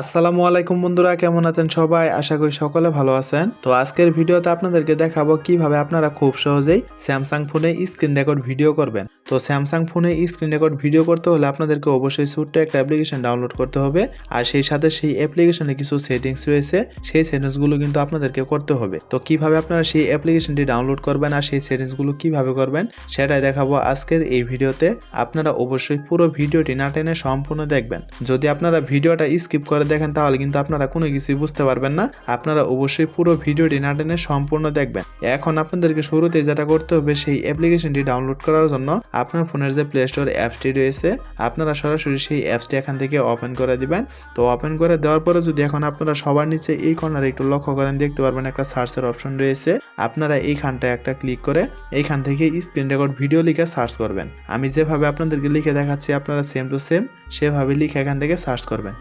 আসসালামু আলাইকুম বন্ধুরা, কেমন আছেন সবাই? আশা করি সকলে ভালো আছেন। তো আজকের ভিডিওতে আপনাদেরকে দেখাবো কীভাবে আপনারা খুব সহজেই স্যামসাং ফোনে স্ক্রিন রেকর্ড ভিডিও করবেন। তো স্যামসাং ফোনে স্ক্রিন রেকর্ড ভিডিও করতে হলে আপনাদেরকে অবশ্যই ছোট্ট একটা অ্যাপ্লিকেশন ডাউনলোড করতে হবে। আর সেই সাথে সেই অ্যাপ্লিকেশনে কিছু সেটিংস রয়েছে, সেই সেটিংসগুলো কিন্তু আপনাদেরকে করতে হবে। তো কীভাবে আপনারা সেই অ্যাপ্লিকেশনটি ডাউনলোড করবেন আর সেই সেটিংসগুলো কীভাবে করবেন, সেটাই দেখাবো আজকের এই ভিডিওতে। আপনারা অবশ্যই পুরো ভিডিওটি না টেনে সম্পূর্ণ দেখবেন। যদি আপনারা ভিডিওটা স্কিপ করে দেখেন, তাহলে কিন্তু আপনারা কোনো কিছুই বুঝতে পারবেন না। আপনারা অবশ্যই পুরো ভিডিওটি না টেনে সম্পূর্ণ দেখবেন। এখন আপনাদেরকে শুরুতে যেটা করতে হবে, সেই অ্যাপ্লিকেশনটি ডাউনলোড করার জন্য আপনার ফোনের যে প্লে স্টোর অ্যাপসটি রয়েছে, আপনারা সরাসরি সেই অ্যাপসটি এখান থেকে ওপেন করে দিবেন। তো ওপেন করে দেওয়ার পরে যদি এখন আপনারা সবার নিচে এই কর্নারে একটু লক্ষ্য করেন, দেখতে পারবেন একটা সার্চের অপশন রয়েছে। আপনারা এইখানটায় একটা ক্লিক করে এইখান থেকে স্ক্রিন রেকর্ড ভিডিও লিখে সার্চ করবেন। আমি যেভাবে আপনাদেরকে লিখে দেখাচ্ছি, আপনারা সেম টু সেম সেভাবে লিখে এখান থেকে সার্চ করবেন।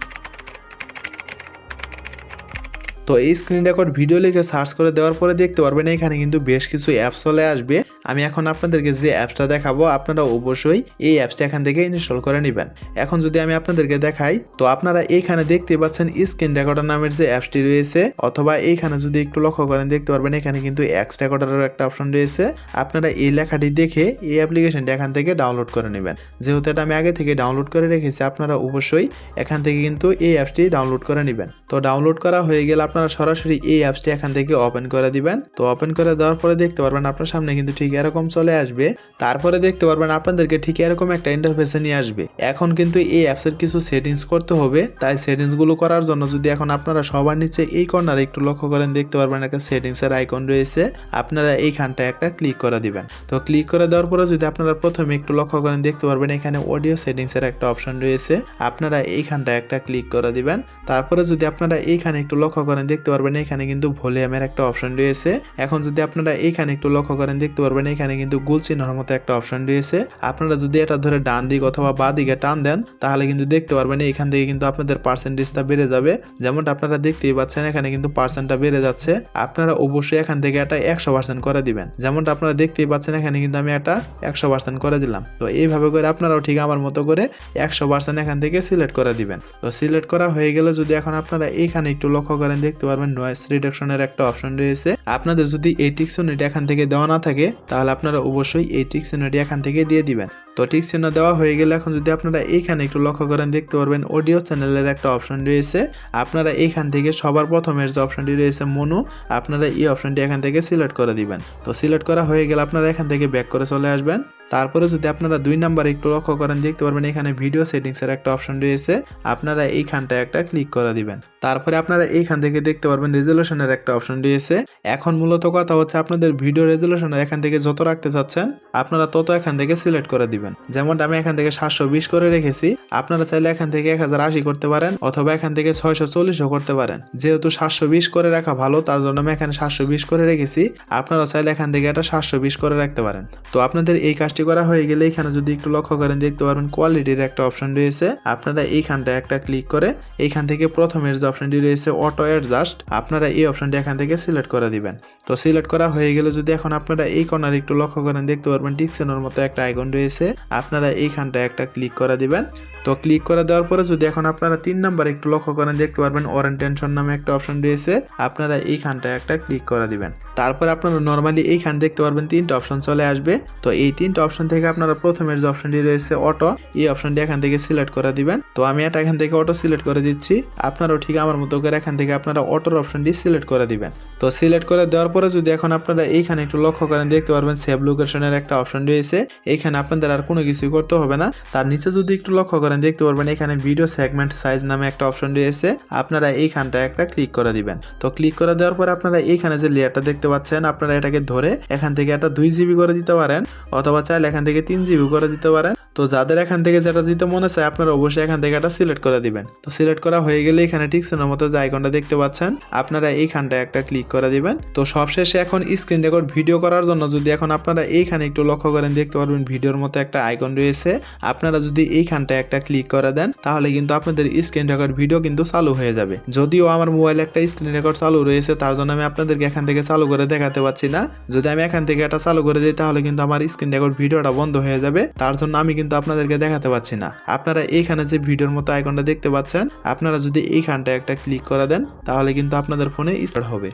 তো এই স্ক্রিন রেকর্ড ভিডিও লিখে সার্চ করে দেওয়ার পরে দেখতে পারবেন এখানে কিন্তু বেশ কিছু অ্যাপস চলে আসবে। আমি এখন আপনাদেরকে যে অ্যাপসটা দেখাবো আপনারা অবশ্যই এই অ্যাপসটা এখান থেকে ইনস্টল করে নেবেন। এখন যদি আমি আপনাদেরকে দেখাই, তো আপনারা এইখানে দেখতে পাচ্ছেন স্ক্রিন রেকর্ডার নামের যে অ্যাপসটি রয়েছে, অথবা এইখানে যদি একটু লক্ষ্য করেন, দেখতে পারবেন এখানে কিন্তু এক্স রেকর্ডারের একটা অপশন রয়েছে। আপনারা এই লেখাটি দেখে এই অ্যাপ্লিকেশনটা এখান থেকে ডাউনলোড করে নেবেন। যেহেতু এটা আমি আগে থেকে ডাউনলোড করে রেখেছি, আপনারা অবশ্যই এখান থেকে কিন্তু এই অ্যাপসটি ডাউনলোড করে নেবেন। তো ডাউনলোড করা হয়ে গেলে আপনারা সরাসরি এই অ্যাপসটি এখান থেকে ওপেন করে দিবেন। তো ওপেন করে দেওয়ার পরে দেখতে পারবেন আপনার সামনে কিন্তু ঠিক এরকম চলে আসবে, তারপরে দেখতে পারবেন আপনাদেরকে ঠিক এরকম একটা ইন্টারফেসে নিয়ে আসবে। এখন কিন্তু এই অ্যাপসের কিছু সেটিংস করতে হবে, তাই সেটিংসগুলো করার জন্য যদি এখন আপনারা সবার নিচে এই কর্নারে একটু লক্ষ্য করেন, দেখতে পারবেন একটা সেটিংস এর আইকন রয়েছে, আপনারা এইখানটায় একটা ক্লিক করে দিবেন। তো ক্লিক করে দেওয়ার পরে যদি আপনারা প্রথমে একটু লক্ষ্য করেন, দেখতে পারবেন এখানে অডিও সেটিংস এর একটা অপশন রয়েছে, আপনারা এইখানটায় একটা ক্লিক করে দিবেন। তারপরে যদি আপনারা এইখানে একটু লক্ষ্য করেন, দেখতে পারবেন এখানে কিন্তু ভলিউমের একটা অপশন রয়েছে। এখন যদি আপনারা এইখানে একটু লক্ষ্য করেন, দেখতে পারবেন এখানে কিন্তু গোল চিহ্নের মতো একটা অপশন রয়েছে। আপনারা যদি এটা ধরে ডান দিক অথবা বা দিকে টান দেন, তাহলে কিন্তু দেখতে পারবেন এখান থেকে কিন্তু আপনাদের পার্সেন্টেজটা বেড়ে যাবে। যেমনটা আপনারা দেখতেই পাচ্ছেন, এখানে কিন্তু পার্সেন্টটা বেড়ে যাচ্ছে। আপনারা অবশ্যই এখান থেকে এটা একশো পার্সেন্ট করে দিবেন। যেমনটা আপনারা দেখতেই পাচ্ছেন, এখানে কিন্তু আমি এটা একশো পার্সেন্ট করে দিলাম। তো এইভাবে করে আপনারাও ঠিক আমার মতো করে একশো পার্সেন্ট এখান থেকে সিলেক্ট করে দিবেন। তো সিলেক্ট করা হয়ে গেলে যদি এখন আপনারা এখানে একটু লক্ষ্য করেন, দেখতে পারবেন নয়েস রিডাকশনের একটা অপশন রয়েছে। আপনাদের যদি এই টিকসিউনিটি এখান থেকে দেওয়া না থাকে তাহলে আপনারা অবশ্যই এই টিকসিউনিটি এখান থেকে দিয়ে দিবেন। তো টিকসিউন দেওয়া হয়ে গেলে এখন যদি আপনারা এইখানে একটু লক্ষ্য করেন, দেখতে পারবেন অডিও চ্যানেলের একটা অপশন রয়েছে। আপনারা এইখান থেকে সবার প্রথমের যে অপশনটি রয়েছে, মনু, আপনারা এই অপশনটি এখান থেকে সিলেক্ট করে দিবেন। তো সিলেক্ট করা হয়ে গেলে আপনারা এখান থেকে ব্যাক করে চলে আসবেন। তারপরে যদি আপনারা দুই নাম্বার একটু লক্ষ্য করেন, দেখতে পারবেন এখানে ভিডিও সেটিংসের একটা অপশন রয়েছে। আপনারা এইখানটায় একটা ক্লিক করে দিবেন। তারপরে আপনারা এইখান থেকে দেখতে পারবেন রেজলিউশনের একটা অপশন রয়েছে এখন মূলত কথা হচ্ছে আপনাদের ভিডিও রেজলিউশন এখান থেকে যত রাখতে চাচ্ছেন, আপনারা তত এখান থেকে সিলেক্ট করে দিবেন। যেমনটা আমি এখান থেকে সাতশো বিশ করে রেখেছি, আপনারা চাইলে এখান থেকে এক হাজার আশি করতে পারেন অথবা এখান থেকে ছয়শো চল্লিশও করতে পারেন। যেহেতু সাতশো বিশ করে রাখা ভালো, তার জন্য আমি এখানে সাতশো বিশ করে রেখেছি, আপনারা চাইলে এখান থেকে এটা সাতশো বিশ করে রাখতে পারেন। তো আপনাদের এই কাজটি করা হয়ে গেলে এখানে যদি একটু লক্ষ্য করেন, দেখতে পারবেন কোয়ালিটির একটা অপশন রয়েছে। আপনারা এইখানটা একটা ক্লিক করে এইখান থেকে প্রথমের যে অপশনটি রয়েছে অটো অ্যাডজাস্ট আপনারা এই অপশনটি এখান থেকে সিলেক্ট করে দিবেন। তো সিলেক্ট করা হয়ে গেলে যদি এখন আপনারা এই কর্নার একটু লক্ষ্য করেন, দেখতে পারবেন টিকসেনের মতো একটা আইকন রয়েছে। আপনারা এইখানটা একটা ক্লিক করে দিবেন। তো ক্লিক করে দেওয়ার পরে যদি এখন আপনারা তিন নাম্বার একটু লক্ষ্য করেন, দেখতে পারবেন ওরিয়েন্টেশন নামে একটা অপশন রয়েছে। আপনারা এইখানটা একটা ক্লিক করে দিবেন। তারপর আপনারা নর্মালি এইখান দেখতে পারবেন তিনটা অপশন চলে আসবে। তো এই তিনটা অপশন থেকে আপনারা প্রথমের যে অপশনটি রয়েছে অটো এই অপশনটি এখান থেকে সিলেক্ট করে দিবেন। তো আমি এটা এখান থেকে অটো সিলেক্ট করে দিচ্ছি। আপনারাও ঠিক আমার মতো করে এখান থেকে আপনারা অটোর অপশনটি সিলেক্ট করে দিবেন। তো সিলেক্ট করে দেওয়ার পরে যদি এখন আপনারা এইখানে একটু লক্ষ্য করেন, দেখতে পারবেন সেভ লোকেশনের একটা অপশন রয়েছে। এখানে আপনাদের আর কোনো কিছুই করতে হবে না। তার নিচে যদি একটু লক্ষ্য করেন দেখতে পারবেন এখানে ভিডিও সেগমেন্ট সাইজ নামে একটা অপশন রয়েছে। আপনারা এইখানটা একটা ক্লিক করে দিবেন। তো ক্লিক করে দেওয়ার পর আপনারা এইখানে যে লেয়ারটা দেখতে পাচ্ছেন, আপনারা এটাকে ধরে এখান থেকে একটা দুই জিবি করে দিতে পারেন, অথবা চাইলে এখান থেকে তিন জিবি করে দিতে পারেন। তো যাদের এখান থেকে যেটা দিতে মনে চায়, আপনারা অবশ্যই এখান থেকে একটা সিলেক্ট করে দিবেন। তো সিলেক্ট করা হয়ে গেলে এখানে ঠিক পিছনের মতো যে আইকনটা দেখতে পাচ্ছেন, আপনারা এইখানটায় একটা ক্লিক করে দিবেন। তো সবশেষে এখন স্ক্রিন রেকর্ড ভিডিও করার জন্য যদি এখন আপনারা এইখানে একটু লক্ষ্য করেন, দেখতে পারবেন ভিডিওর মতো একটা আইকন রয়েছে। আপনারা যদি এইখানটায় একটা ক্লিক করে দেন, তাহলে কিন্তু আপনাদের স্ক্রিন রেকর্ড ভিডিও কিন্তু চালু হয়ে যাবে। যদিও আমার মোবাইল একটা স্ক্রিন রেকর্ড চালু রয়েছে, তার জন্য আমি আপনাদেরকে এখান থেকে চালু করে দেখাতে পাচ্ছি না। যদি আমি এখান থেকে এটা চালু করে দিই, তাহলে কিন্তু আমার স্ক্রিন রেকর্ড ভিডিওটা বন্ধ হয়ে যাবে। তার জন্য আমি কিন্তু আপনাদেরকে দেখাতে পাচ্ছি না। আপনারা এইখানে যে ভিডিওর মতো আইকনটা দেখতে পাচ্ছেন, আপনারা যদি এইখানটায় একটা ক্লিক করে দেন, তাহলে কিন্তু আপনাদের ফোনে স্টার্ট হবে।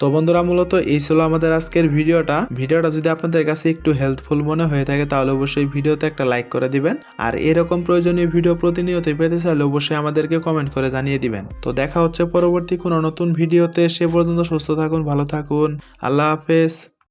তো বন্ধুরা, মূলত এই ছিল আমাদের আজকের ভিডিওটা। ভিডিওটা যদি আপনাদের কাছে একটু হেল্পফুল মনে হয়ে থাকে, তাহলে অবশ্যই ভিডিওতে একটা লাইক করে দিবেন। আর এরকম প্রয়োজনীয় ভিডিও প্রতিনিয়ত পেতে চাইলে অবশ্যই আমাদেরকে কমেন্ট করে জানিয়ে দিবেন। তো দেখা হচ্ছে পরবর্তী কোনো নতুন ভিডিওতে, সে পর্যন্ত সুস্থ থাকুন, ভালো থাকুন। আল্লাহ হাফেজ।